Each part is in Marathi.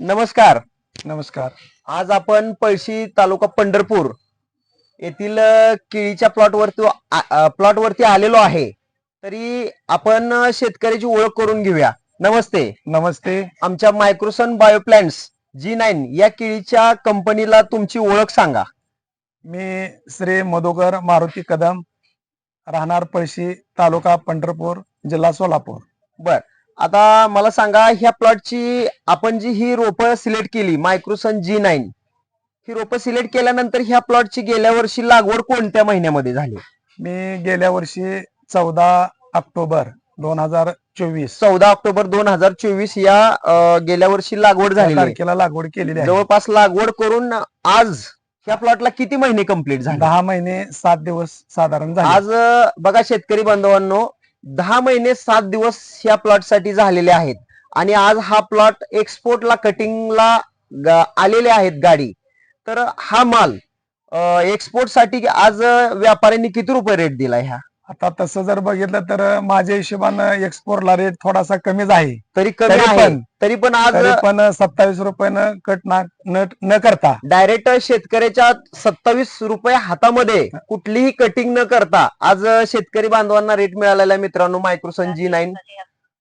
नमस्कार. नमस्कार. आज आपण पळशी तालुका पंढरपूर येथील केळीच्या प्लॉटवरती प्लॉटवरती आलेलो आहे. तरी आपण शेतकऱ्याची ओळख करून घेऊया. नमस्ते. नमस्ते. आमच्या मायक्रोसन बायोप्लॅन्ट्स जी नाईन या केळीच्या कंपनीला तुमची ओळख सांगा. मी श्री मधुकर मारुती कदम राहणार पळशी तालुका पंढरपूर जिल्हा सोलापूर. बर. आता मला सांगा ह्या प्लॉटची आपण जी ही रोपं सिलेक्ट केली मायक्रोसन जी नाईन ही रोपं सिलेक्ट केल्यानंतर ह्या प्लॉटची गेल्या वर्षी लागवड कोणत्या महिन्यामध्ये झाली? मी गेल्या वर्षी चौदा ऑक्टोबर दोन हजार चोवीस. चौदा ऑक्टोबर दोन हजार चोवीस या अ, गेल्या वर्षी लागवड झाली तारखेला लागवड केलेली आहे. जवळपास लागवड करून आज ह्या प्लॉटला किती महिने कंप्लीट झाले? दहा महिने सात दिवस साधारण झाले. आज अ, बघा शेतकरी बांधवांनो दहा महिने सात दिवस ह्या प्लॉटसाठी झालेले आहेत. आणि आज हा प्लॉट एक्सपोर्टला कटिंगला आलेले आहेत गाडी. तर हा माल एक्सपोर्टसाठी आज व्यापाऱ्यांनी किती रुपये रेट दिला ह्या आता तसं जर बघितलं तर माझ्या हिशोबानं एक्सपोर्टला रेट थोडासा कमीच आहे. तरी कमी तरी आहे. पण- तरी पण आज तरी पण सत्तावीस रुपयानं कट ना न- न करता. डायरेक्ट शेतकऱ्याच्या सत्तावीस रुपये हातामध्ये कुठलीही कटिंग न करता आज शेतकरी बांधवांना रेट मिळालेला आहे मित्रांनो मायक्रोसन जी नाईन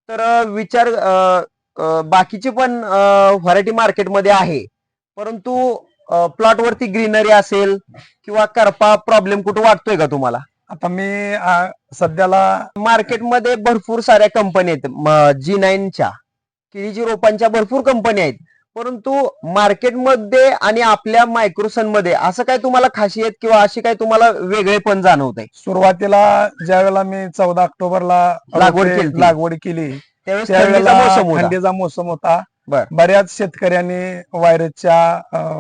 तर अ, विचार अ, अ, बाकीची पण व्हरायटी मार्केटमध्ये आहे. परंतु प्लॉट वरती ग्रीनरी असेल किंवा करपा प्रॉब्लेम कुठं वाटतोय का तुम्हाला? आता मी आ, सध्याला मार्केटमध्ये भरपूर साऱ्या कंपनी आहेत जी नाईनच्या केळीची रोपांच्या भरपूर कंपनी आहेत परंतु मार्केटमध्ये आणि आपल्या मायक्रोसनमध्ये असं काय तुम्हाला खासियत किंवा अशी काय तुम्हाला वेगळेपण जाणवत आहे सुरुवातीला ज्या वेळेला मी चौदा ऑक्टोबरला लागवड केलती. लागवड केली त्यावेळेस त्यावेळेला थंडीचा मोसम होता. बऱ्याच शेतकऱ्यांनी व्हायरसच्या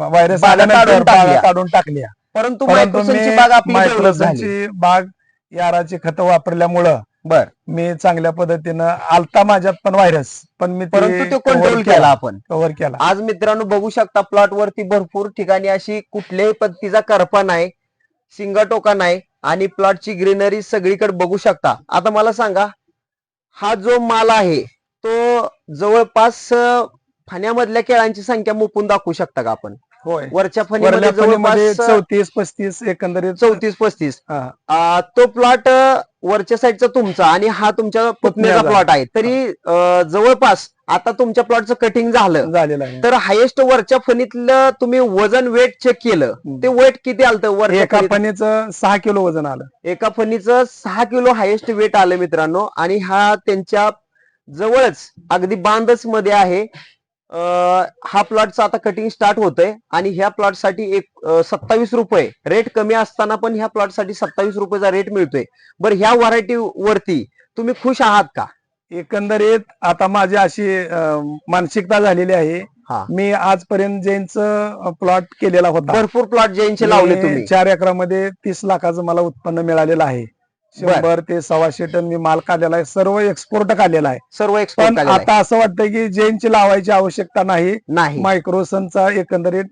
व्हायरस काढून टाकल्या. परंतु मायक्रोसनची बाग आपली बाग याराची खतं वापरल्यामुळं बर. मी चांगल्या पद्धतीनं आलता माझ्यात पण व्हायरस पण मी परंतु तो कंट्रोल केला. आपण. कव्हर केला. आज मित्रांनो बघू शकता प्लॉट वरती भरपूर ठिकाणी अशी कुठल्याही पद्धतीचा करपा नाही सिंगटोका नाही आणि प्लॉटची ग्रीनरी सगळीकडे बघू शकता. आता मला सांगा हा जो माल आहे तो जवळपास फाण्यामधल्या केळांची संख्या मुपून दाखवू शकता का आपण? होय. वरच्या फणीमध्ये जवळपास चौतीस पस्तीस एकंदरीत चौतीस पस्तीस. तो प्लॉट वरच्या साईडचा तुमचा आणि हा तुमच्या पुतण्याचा पुतण्याचा. प्लॉट. आहे. तरी जवळपास आता तुमच्या प्लॉटचं कटिंग झालं. झालेला आहे. तर हायेस्ट वरच्या फणीतलं तुम्ही वजन वेट चेक केलं. ते वेट किती आलं वरच्या एका? फणीचं सहा किलो वजन आलं. एका फणीचं सहा किलो हायेस्ट वेट आलं मित्रांनो. आणि हा त्यांच्या जवळच अगदी बांधच मध्ये आहे. हा प्लॉटचा आता कटिंग स्टार्ट होतोय आणि ह्या प्लॉटसाठी एक सत्तावीस रुपये रेट कमी असताना पण ह्या प्लॉटसाठी सत्तावीस रुपयाचा रेट मिळतोय. बरं ह्या व्हरायटी वरती तुम्ही खुश आहात का? एकंदरीत आता माझी अशी मानसिकता झालेली आहे. हा. मी आजपर्यंत जैनचं प्लॉट केलेला होता. भरपूर प्लॉट जैनचे लावले तुम्ही. चार एकरामध्ये तीस लाखाचं मला उत्पन्न मिळालेलं आहे. शंभर ते सव्वाशे टन मी माल काढलेला आहे. सर्व एक्सपोर्ट काढलेला आहे. सर्व पण एक्सपोर्ट आता असं वाटतं की जैनची लावायची आवश्यकता नाही. नाही. मायक्रोसनचा एकंदरीत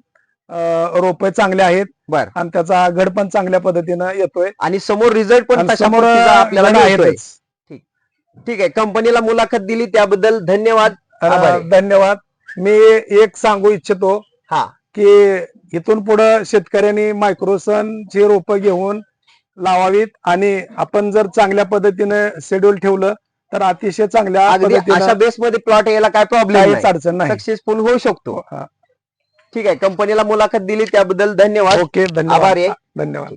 रोपे चांगले आहेत. बर. आणि त्याचा घड पण चांगल्या पद्धतीनं येतोय. आणि समोर रिझल्ट पण समोर आपल्याला मिळतोय. आहेतच. ठीक. आहे. कंपनीला मुलाखत दिली त्याबद्दल धन्यवाद. धन्यवाद. मी एक सांगू इच्छितो हा. की इथून पुढे शेतकऱ्यांनी मायक्रोसन ची रोपं घेऊन लावावीत आणि आपण जर चांगल्या पद्धतीने शेड्यूल ठेवलं तर अतिशय चांगल्या अगदी अशा पद्धतीने बेस मध्ये प्लॉट यायला काय प्रॉब्लेम काहीच अडचण नाही. सक्सेसफुल होऊ शकतो. हा. ठीक आहे कंपनीला मुलाखत दिली त्याबद्दल धन्यवाद. ओके आभारी आहे. धन्यवाद धन्यवाद.